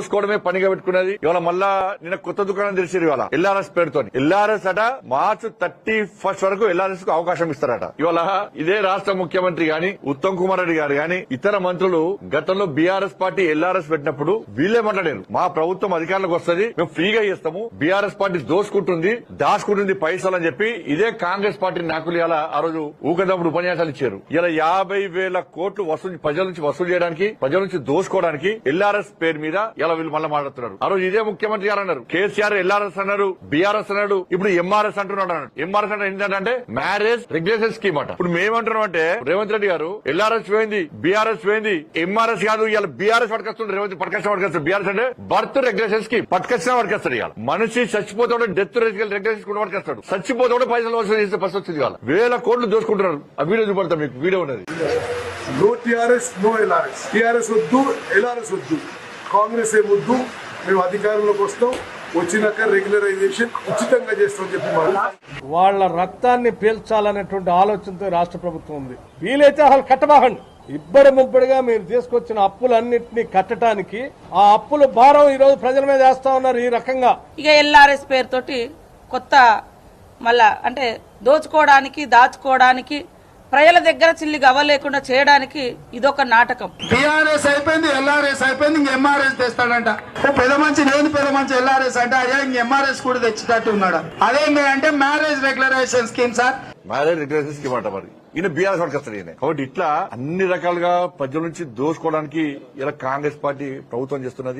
దోసుకోవడమే పనిగా పెట్టుకున్నది. ఇవాళ మళ్ళా నిన్న కొత్త దుకాణం తెలిసింది ఇవాళ. ఎల్ఆర్ఎస్ పేరుతో ఎల్ఆర్ఎస్ అట మార్చ్ థర్టీ ఫస్ట్ వరకు ఎల్ఆర్ఎస్కు అవకాశం ఇస్తారట. ఇవాళ ఇదే రాష్ట్ర ముఖ్యమంత్రి గాని ఉత్తమ్ కుమార్ రెడ్డి గారు గాని ఇతర మంత్రులు గతంలో బీఆర్ఎస్ పార్టీ ఎల్ఆర్ఎస్ పెట్టినప్పుడు వీళ్ళే మాట్లాడారు. మా ప్రభుత్వం అధికారులకు వస్తుంది మేము ఫ్రీగా ఇస్తాము బీఆర్ఎస్ పార్టీ దోసుకుంటుంది దాచుకుంటుంది పైసలు అని చెప్పి ఇదే కాంగ్రెస్ పార్టీ నాయకులు ఇలా ఆ రోజు ఊకదప్పుడు ఉపన్యాసాలు ఇచ్చారు. ఇలా యాభై వేల కోట్లు వసూలు ప్రజల నుంచి వసూలు చేయడానికి ప్రజల నుంచి దోసుకోవడానికి ఎల్ఆర్ఎస్ పేరు మీద ఇలా వీళ్ళు మళ్ళీ మాట్లాడుతున్నారు. ఆ రోజు ఇదే ముఖ్యమంత్రి గారు అన్నారు. కేసీఆర్ ఎల్ఆర్ఎస్ అన్నారు బీఆర్ఎస్ అన్నాడు ఇప్పుడు ఎంఆర్ఎస్ అంటున్నాడు అన్నాడు. ఎంఆర్ఎస్ అంటే ఏంటంటే మ్యారేజ్ రెగ్యులేషన్ స్కీమ్ అట. ఇప్పుడు మేమంటున్నాం అంటే రేవంత్ రెడ్డి గారు ఎల్ఆర్ఎస్ పోయింది బీఆర్ఎస్ పోయింది ఎంఆర్ఎస్ కాదు ఇలా బీఆర్ఎస్ పట్టుకొస్తుంది రేవంత్ పట్టుకొచ్చిన పట్టుకొస్తాడు. బీఆర్ఎస్ అంటే బర్త్ రెగ్యులేషన్ స్కీమ్. పట్టుకొచ్చిన పట్టుకొస్తాడు ఇవాళ. మనిషి చచ్చిపోతే డెత్ రెగ్యులేషన్ కూడా పట్టుకొస్తాడు. చచ్చిపోతే పైసలు వసూలు చేసే పరిస్థితి వచ్చింది ఇవాళ. వేల కోట్లు దోసుకుంటున్నారు. ఆ వీడియో చూపడతా మీకు వీడియో ఉన్నది. No TRS no LRS TRS వద్దు ఎల్ఆర్ఎస్ వద్దు. కాంగ్రెస్ ఏ వద్దు మేము అధికారంలోకి వస్తాం వచ్చినాక రెగ్యులరైజేషన్ ఉచితంగా చేస్తామని చెప్పి వాళ్ళ రక్తాన్ని పీల్చాలనేటువంటి ఆలోచనతో రాష్ట్ర ప్రభుత్వం ఉంది. వీలైతే అసలు కట్టబాకండి. ఇబ్బడి ముబ్బడిగా మీరు తీసుకొచ్చిన అప్పులన్నింటినీ కట్టడానికి ఆ అప్పుల భారం ఈ రోజు ప్రజల మీద వేస్తా ఉన్నారు ఈ రకంగా. ఇక ఎల్ఆర్ఎస్ పేరుతోటి కొత్త మళ్ళా అంటే దోచుకోవడానికి దాచుకోవడానికి ప్రజల దగ్గర చిల్లి గవ్వలేకుండా చేయడానికి ఇదొక నాటకం. టీఆర్ఎస్ అయిపోయింది ఎల్ఆర్ఎస్ అయిపోయింది ఇంక ఎంఆర్ఎస్ తెస్తాడంట. పెద్ద మంచి నేను పెద్ద మంచి ఎల్ఆర్ఎస్ అంటే అయ్యా ఇంక ఎంఆర్ఎస్ కూడా తెచ్చేటట్టు ఉన్నాడు. అదేంటి అంటే marriage regularization scheme sir. Marriage regulation scheme అంట మరి. ఈయన బీఆర్ఎస్ పట్టుకొస్తాడు ఈయన. కాబట్టి ఇట్లా అన్ని రకాలుగా ప్రజల నుంచి దోసుకోవడానికి ఇలా కాంగ్రెస్ పార్టీ ప్రభుత్వం చేస్తున్నది.